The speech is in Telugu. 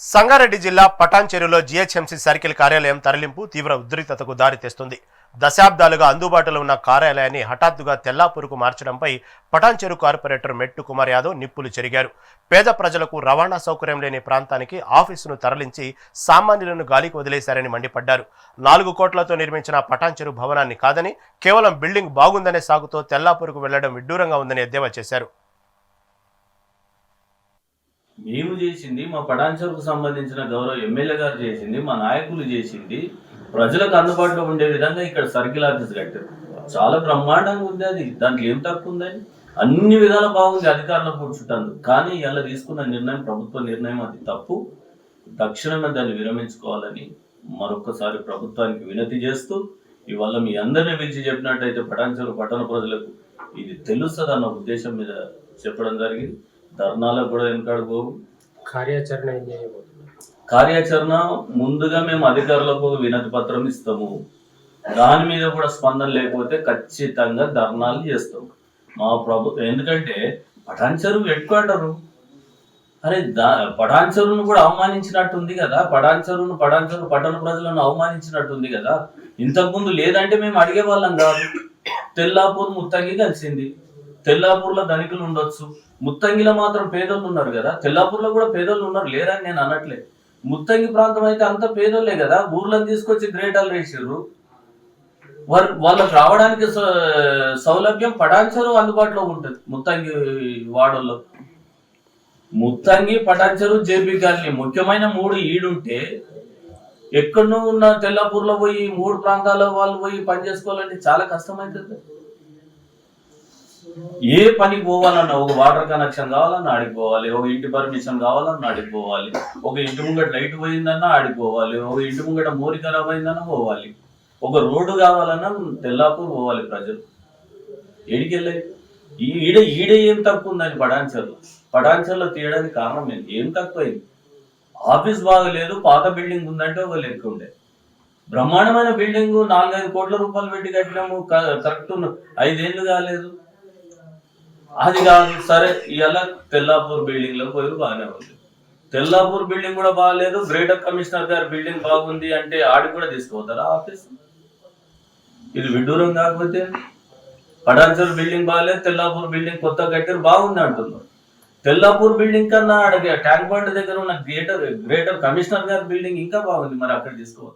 సంగారెడ్డి జిల్లా పటాన్చెరులో జీహెచ్ఎంసీ సర్కిల్ కార్యాలయం తరలింపు తీవ్ర ఉద్రిక్తతకు దారితీస్తుంది దశాబ్దాలుగా అందుబాటులో ఉన్న కార్యాలయాన్ని హఠాత్తుగా తెల్లాపూరుకు మార్చడంపై పటాన్చెరు కార్పొరేటర్ మెట్టు కుమార్ యాదవ్ నిప్పులు చెరిగారు. పేద ప్రజలకు రవాణా సౌకర్యం లేని ప్రాంతానికి ఆఫీసును తరలించి సామాన్యులను గాలికి వదిలేశారని మండిపడ్డారు. నాలుగు కోట్లతో నిర్మించిన పటాన్చెరు భవనాన్ని కాదని కేవలం బిల్డింగ్ బాగుందనే సాగుతో తెల్లాపూరుకు వెళ్ళడం విడ్డూరంగా ఉందని ఎద్దేవా చేశారు. మేము చేసింది మా పటాన్చరుకు సంబంధించిన గౌరవ ఎమ్మెల్యే గారు చేసింది మా నాయకులు చేసింది ప్రజలకు అందుబాటులో ఉండే విధంగా ఇక్కడ సర్కిల్ ఆఫీస్ కట్టారు. చాలా బ్రహ్మాండంగా ఉంది అది. దాంట్లో ఏం తక్కువ ఉందని? అన్ని విధాలు బాగుంది అధికారులు కూర్చుంటాను కానీ ఇలా తీసుకున్న నిర్ణయం ప్రభుత్వ నిర్ణయం అది తప్పు. తక్షణమే దాన్ని విరమించుకోవాలని మరొకసారి ప్రభుత్వానికి వినతి చేస్తూ ఇవాళ మీ అందరినీ పిలిచి చెప్పినట్టయితే పటాన్చెరు పట్టణ ప్రజలకు ఇది తెలుస్తుంది అన్న ఉద్దేశం మీద చెప్పడం జరిగింది. ధర్నాలకు కూడా వెనకాడుకోవు కార్యాచరణ ఏం చేయబోతున్నారు? కార్యాచరణ ముందుగా మేము అధికారులకు వినతి పత్రం ఇస్తాము. దాని మీద కూడా స్పందన లేకపోతే ఖచ్చితంగా ధర్నాలు చేస్తాం. మా ప్రభుత్వం ఎందుకంటే పటాన్చెరు పెట్టుకుంటారు అరే దా పటాన్చెరును కూడా అవమానించినట్టుంది కదా. పటాన్చెరును పటాన్చెరు పట్టణ ప్రజలను అవమానించినట్టుంది కదా. ఇంతకుముందు లేదంటే మేము అడిగే వాళ్ళం కాదు. తెల్లాపూర్ ముత్తంగి కలిసింది. తెల్లాపూర్లో ధనికులు ఉండొచ్చు. ముత్తంగిలో మాత్రం పేదోళ్ళు ఉన్నారు కదా. తెల్లాపూర్లో కూడా పేదోళ్ళు ఉన్నారు. లేరని నేను అనట్లే. ముత్తంగి ప్రాంతం అయితే అంత పేదోళ్ళే కదా. ఊర్లను తీసుకొచ్చి గ్రేటాలు వేసారు వారు వాళ్ళకి రావడానికి సౌ- సౌలభ్యం పటాన్చెరు అందుబాటులో ఉంటుంది. ముత్తంగి వాడల్లో ముత్తంగి పటాన్చెరు జేపీ కాలనీ. ముఖ్యమైన మూడు ఈడుంటే ఎక్కడో ఉన్న తెల్లాపూర్లో పోయి మూడు ప్రాంతాల వాళ్ళు పోయి పని చేసుకోవాలంటే చాలా కష్టమవుతుంది ఏ పనికి పోవాలన్నా ఒక వాటర్ కనెక్షన్ కావాలన్నా ఆడికి పోవాలి ఒక ఇంటి పర్మిషన్ కావాలన్నా ఆడికి పోవాలి ఒక ఇంటి ముంగట లైట్ పోయిందన్నా ఆడికి పోవాలి ఒక ఇంటి ముంగట మోరి ఖరాబ్ అయిందన్నా పోవాలి. ఒక రోడ్డు కావాలన్నా తెల్లాపూర్ పోవాలి ప్రజలు. ఏడికి వెళ్ళాయి ఈ ఈడ ఈడ ఏం తక్కువ ఉందని పటాన్చర్లో. పటాన్చర్లో తీయడానికి కారణం ఏంటి? ఏం తక్కువైంది ఆఫీస్ బాగలేదు పాత బిల్డింగ్ ఉందంటే ఒక లెక్క ఉండే. బ్రహ్మాండమైన బిల్డింగ్ నాలుగైదు కోట్ల రూపాయలు పెట్టి కట్టినాము కరెక్ట్ ఉన్న- ఐదేళ్ళు కాలేదు. అది కాదు సరే ఇవాళ తెల్లాపూర్ బిల్డింగ్లో పోయి బాగానే ఉంది. తెల్లాపూర్ బిల్డింగ్ కూడా బాగాలేదు గ్రేటర్ కమిషనర్ గారి బిల్డింగ్ బాగుంది అంటే ఆడికి కూడా తీసుకుపోతారా ఆఫీస్? ఇది విడ్డూరం కాకపోతే పడాన్చర్ బిల్డింగ్ బాగాలేదు తెల్లాపూర్ బిల్డింగ్ కొత్త కట్టారు బాగుంది అంటున్నారు. తెల్లాపూర్ బిల్డింగ్ కన్నా అడిగే ట్యాంక్ బండ్ దగ్గర ఉన్న గ్రేటర్ గ్రేటర్ కమిషనర్ గారి బిల్డింగ్ ఇంకా బాగుంది మరి అక్కడ తీసుకోవద్దా